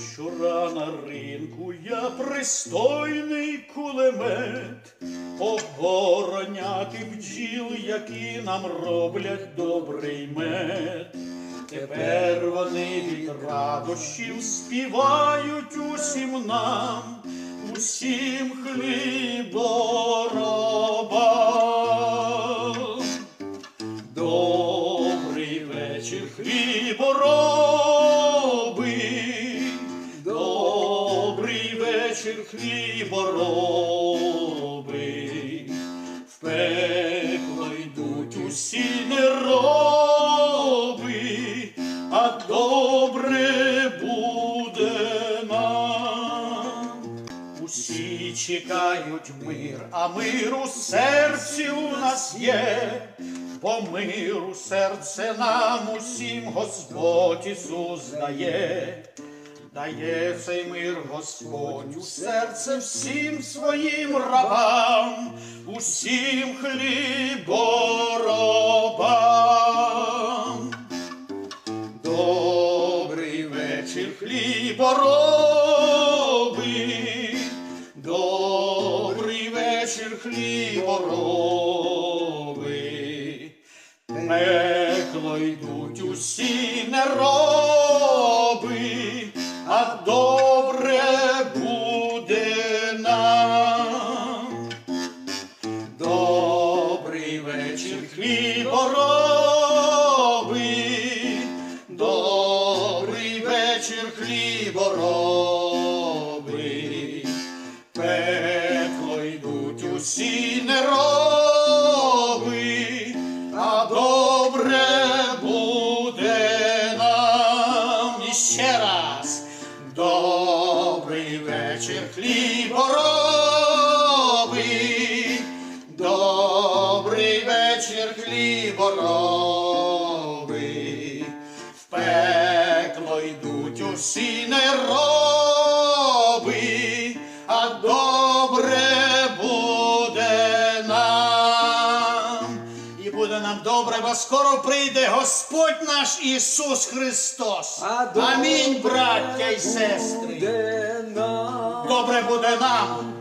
Вчора на ринку я пристойний кулемет, Обороняти бджіл, які нам роблять добрий мед. Тепер вони від радощів співають усім нам, усім хліборобам. Вечір, хлібороби. В пекло йдуть усі нероби, а добре буде нам. Усі чекають мир, а мир у серці у нас є, бо миру серце нам усім Господь Ісус дає. Дає цей мир Господь у серце всім своїм рабам, усім хліборобам. Добрий вечір, хлібороби. Добрий вечір, хлібороби. Пекло йдуть усі нероби, вечір, хлібороби. Добрий вечір, хлібороби. Пекло йдуть усі нероби, а добре буде нам І ще раз. Добрий вечір, хлібороби. Вечір, хлібороби. В пекло йдуть усі нероби, а добре буде нам. І буде нам добре, бо скоро прийде Господь наш Ісус Христос. Амінь, браття і сестри. Добре буде нам.